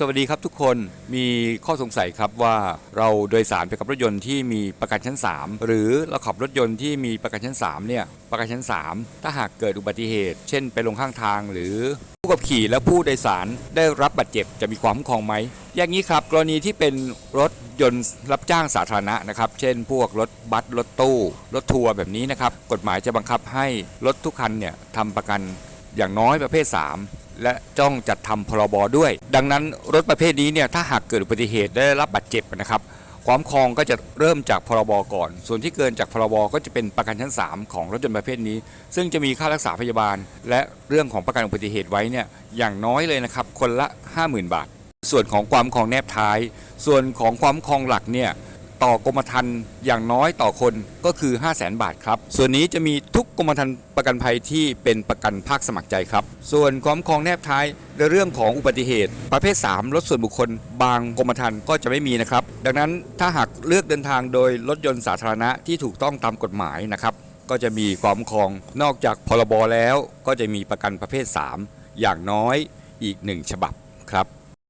สวัสดีครับทุกคนมีข้อสงสัยครับว่าเราโดยสารไปกับรถยนต์ที่มีประกันชั้น 3 หรือเราขับรถยนต์ที่มีประกันชั้น 3 เนี่ย ประกันชั้น 3 ถ้าหากเกิดอุบัติเหตุ เช่นไปลงข้างทางหรือผู้ขับขี่และผู้โดยสารได้รับบาดเจ็บจะมีความคุ้มครองไหม อย่างนี้ครับ กรณีที่เป็นรถยนต์รับจ้างสาธารณะนะครับ เช่น พวกรถบัสรถตู้ รถทัวร์แบบนี้นะครับ กฎหมายจะบังคับให้รถทุกคันเนี่ยทำประกันอย่างน้อยประเภท 3 และจ้องจัดทำพรบด้วย ดังนั้นรถประเภทนี้เนี่ยถ้าหากเกิดอุบัติเหตุได้รับบาดเจ็บนะครับความครองก็จะเริ่มจากพรบก่อน ส่วนที่เกินจากพรบก็จะเป็นประกันชั้น 3 ของรถยนต์ประเภทนี้ ซึ่งจะมีค่ารักษาพยาบาล และเรื่องของประกันอุบัติเหตุไว้เนี่ยอย่างน้อยเลยนะครับคนละ 50,000 บาท ส่วนของความครองแนบท้าย ส่วนของความครองหลักเนี่ยต่อกรมธรรม์อย่างน้อยต่อคนก็คือ 5 0 0แสนบาทครับ ส่วนนี้จะมีทุกกรมธรรม์ประกันภัยที่เป็นประกันภาคสมัครใจครับ ส่วนความคลองแนบท้ายในเรื่องของอุบัติเหตุ ประเภท 3 รถส่วนบุคคล บางกรมธรรม์ก็จะไม่มีนะครับ ดังนั้นถ้าหากเลือกเดินทางโดยรถยนต์สาธารณะที่ถูกต้องตามกฎหมายนะครับ ก็จะมีความคลองนอกจากพรบแล้ว ก็จะมีประกันประเภท 3 อย่างน้อยอีก 1 ฉบับครับ